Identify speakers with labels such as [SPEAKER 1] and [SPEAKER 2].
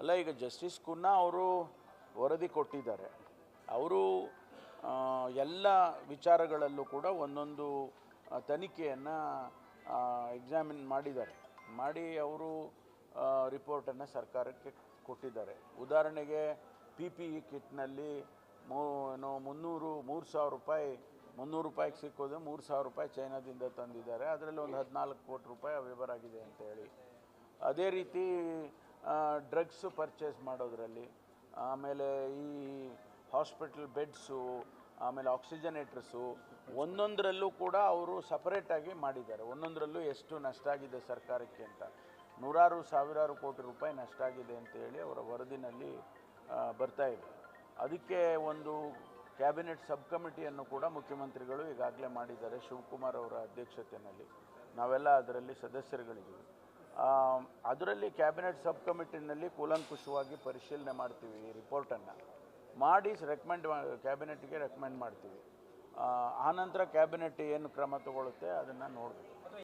[SPEAKER 1] ಅಲ್ಲ, ಈಗ justice Cunha ಅವರು ವರದಿ ಕೊಟ್ಟಿದ್ದಾರೆ. ಅವರು ಎಲ್ಲ ವಿಚಾರಗಳಲ್ಲೂ ಕೂಡ ಒಂದೊಂದು ತನಿಖೆಯನ್ನು ಎಕ್ಸಾಮಿನ್ ಮಾಡಿದ್ದಾರೆ. ಮಾಡಿ ಅವರು ರಿಪೋರ್ಟನ್ನು ಸರ್ಕಾರಕ್ಕೆ ಕೊಟ್ಟಿದ್ದಾರೆ. ಉದಾಹರಣೆಗೆ ಪಿ ಪಿ ಇ ಕಿಟ್ನಲ್ಲಿ ಮೂ ಮುನ್ನೂರು, ಮೂರು ಸಾವಿರ ರೂಪಾಯಿ, ಮುನ್ನೂರು ರೂಪಾಯಿಗೆ ಸಿಕ್ಕೋದು, ಮೂರು ಸಾವಿರ ರೂಪಾಯಿ ಚೈನಾದಿಂದ ತಂದಿದ್ದಾರೆ. ಅದರಲ್ಲಿ ಒಂದು ಹದಿನಾಲ್ಕು ಕೋಟಿ ರೂಪಾಯಿ ಅವ್ಯವಹಾರ ಅಂತ ಹೇಳಿ. ಅದೇ ರೀತಿ ಡ್ರಗ್ಸು ಪರ್ಚೇಸ್ ಮಾಡೋದರಲ್ಲಿ, ಆಮೇಲೆ ಈ ಹಾಸ್ಪಿಟಲ್ ಬೆಡ್ಸು ಆಮೇಲೆ ಆಕ್ಸಿಜನೇಟರ್ಸು ಒಂದೊಂದರಲ್ಲೂ ಕೂಡ ಅವರು ಸಪರೇಟಾಗಿ ಮಾಡಿದ್ದಾರೆ. ಒಂದೊಂದರಲ್ಲೂ ಎಷ್ಟು ನಷ್ಟ ಆಗಿದೆ ಸರ್ಕಾರಕ್ಕೆ ಅಂತ. ನೂರಾರು, ಸಾವಿರಾರು ಕೋಟಿ ರೂಪಾಯಿ ನಷ್ಟ ಆಗಿದೆ ಅಂತೇಳಿ ಅವರ ವರದಿನಲ್ಲಿ ಬರ್ತಾ ಇದೆ. ಅದಕ್ಕೆ ಒಂದು ಕ್ಯಾಬಿನೆಟ್ ಸಬ್ ಕಮಿಟಿಯನ್ನು ಕೂಡ ಮುಖ್ಯಮಂತ್ರಿಗಳು ಈಗಾಗಲೇ ಮಾಡಿದ್ದಾರೆ ಶಿವಕುಮಾರ್ ಅವರ ಅಧ್ಯಕ್ಷತೆಯಲ್ಲಿ. ನಾವೆಲ್ಲ ಅದರಲ್ಲಿ ಸದಸ್ಯರುಗಳಿದ್ದೀವಿ. ಅದರಲ್ಲಿ ಕ್ಯಾಬಿನೆಟ್ ಸಬ್ ಕಮಿಟಿನಲ್ಲಿ ಕೂಲಂಕುಷವಾಗಿ ಪರಿಶೀಲನೆ ಮಾಡ್ತೀವಿ ಈ ರಿಪೋರ್ಟನ್ನು. ಮಾಡಿ ರೆಕಮೆಂಡ್ ಕ್ಯಾಬಿನೆಟ್ಗೆ ರೆಕಮೆಂಡ್ ಮಾಡ್ತೀವಿ. ಆನಂತರ ಕ್ಯಾಬಿನೆಟ್ ಏನು ಕ್ರಮ ತಗೊಳ್ಳುತ್ತೆ ಅದನ್ನು ನೋಡಬೇಕು.